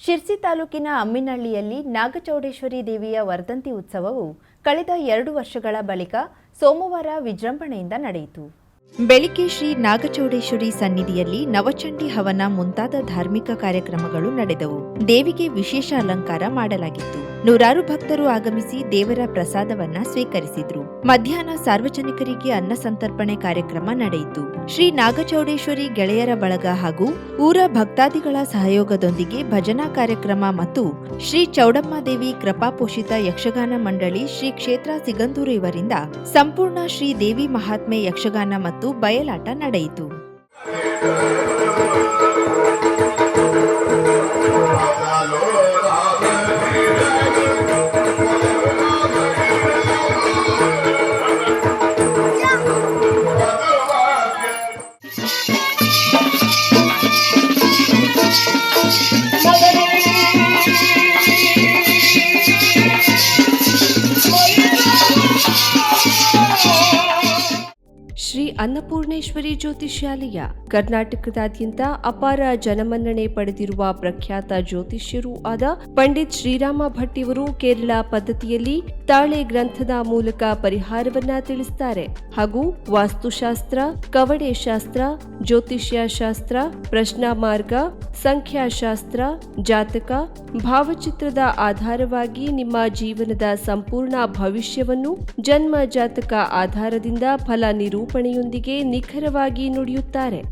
ಶಿರ್ಸಿ ತಾಲೂಕಿನ ಅಮ್ಮಿನಹಳ್ಳಿಯಲ್ಲಿ ನಾಗಚೌಡೇಶ್ವರಿ ದೇವಿಯ ವರ್ಧಂತಿ ಉತ್ಸವವು ಕಳೆದ ಎರಡು ವರ್ಷಗಳ ಬಳಿಕ ಸೋಮವಾರ ವಿಜೃಂಭಣೆಯಿಂದ ನಡೆಯಿತು. ಬೆಳಿಗ್ಗೆ ಶ್ರೀ ನಾಗಚೌಡೇಶ್ವರಿ ಸನ್ನಿಧಿಯಲ್ಲಿ ನವಚಂಡಿ ಹವನ ಮುಂತಾದ ಧಾರ್ಮಿಕ ಕಾರ್ಯಕ್ರಮಗಳು ನಡೆದವು. ದೇವಿಗೆ ವಿಶೇಷ ಅಲಂಕಾರ ಮಾಡಲಾಗಿತ್ತು. ನೂರಾರು ಭಕ್ತರು ಆಗಮಿಸಿ ದೇವರ ಪ್ರಸಾದವನ್ನ ಸ್ವೀಕರಿಸಿದ್ರು. ಮಧ್ಯಾಹ್ನ ಸಾರ್ವಜನಿಕರಿಗೆ ಅನ್ನ ಸಂತರ್ಪಣೆ ಕಾರ್ಯಕ್ರಮ ನಡೆಯಿತು. ಶ್ರೀ ನಾಗಚೌಡೇಶ್ವರಿ ಗೆಳೆಯರ ಬಳಗ ಹಾಗೂ ಊರ ಭಕ್ತಾದಿಗಳ ಸಹಯೋಗದೊಂದಿಗೆ ಭಜನಾ ಕಾರ್ಯಕ್ರಮ ಮತ್ತು ಶ್ರೀ ಚೌಡಮ್ಮ ದೇವಿ ಕೃಪಾಪೋಷಿತ ಯಕ್ಷಗಾನ ಮಂಡಳಿ ಶ್ರೀ ಕ್ಷೇತ್ರ ಸಿಗಂದೂರು ಇವರಿಂದ ಸಂಪೂರ್ಣ ಶ್ರೀ ದೇವಿ ಮಹಾತ್ಮೆ ಯಕ್ಷಗಾನ ಮತ್ತು ಬಯಲಾಟ ನಡೆಯಿತು. ಶ್ರೀ ಅನ್ನಪೂರ್ಣೇಶ್ವರಿ ಜ್ಯೋತಿಷ್ಯಾಲಯ ಕರ್ನಾಟಕದಾದ್ಯಂತ ಅಪಾರ ಜನಮನ್ನಣೆ ಪಡೆದಿರುವ ಪ್ರಖ್ಯಾತ ಜ್ಯೋತಿಷ್ಯರೂ ಆದ ಪಂಡಿತ್ ಶ್ರೀರಾಮ ಭಟ್ ಇವರು ಕೇರಳ ಪದ್ಧತಿಯಲ್ಲಿ ತಾಳೆ ಗ್ರಂಥದ ಮೂಲಕ ಪರಿಹಾರವನ್ನ ತಿಳಿಸ್ತಾರೆ. ಹಾಗೂ ವಾಸ್ತುಶಾಸ್ತ್ರ, ಕವಡೆ ಶಾಸ್ತ್ರ, ಜ್ಯೋತಿಷ್ಯ ಶಾಸ್ತ್ರ, ಪ್ರಶ್ನಾ ಮಾರ್ಗ, ಸಂಖ್ಯಾಶಾಸ್ತ್ರ, ಜಾತಕ, ಭಾವಚಿತ್ರದ ಆಧಾರವಾಗಿ ನಿಮ್ಮ ಜೀವನದ ಸಂಪೂರ್ಣ ಭವಿಷ್ಯವನ್ನು ಜನ್ಮ ಜಾತಕ ಆಧಾರದಿಂದ ಫಲ ನಿರೂಪಣೆಯೊಂದಿಗೆ ನಿಖರವಾಗಿ ನುಡಿಯುತ್ತಾರೆ.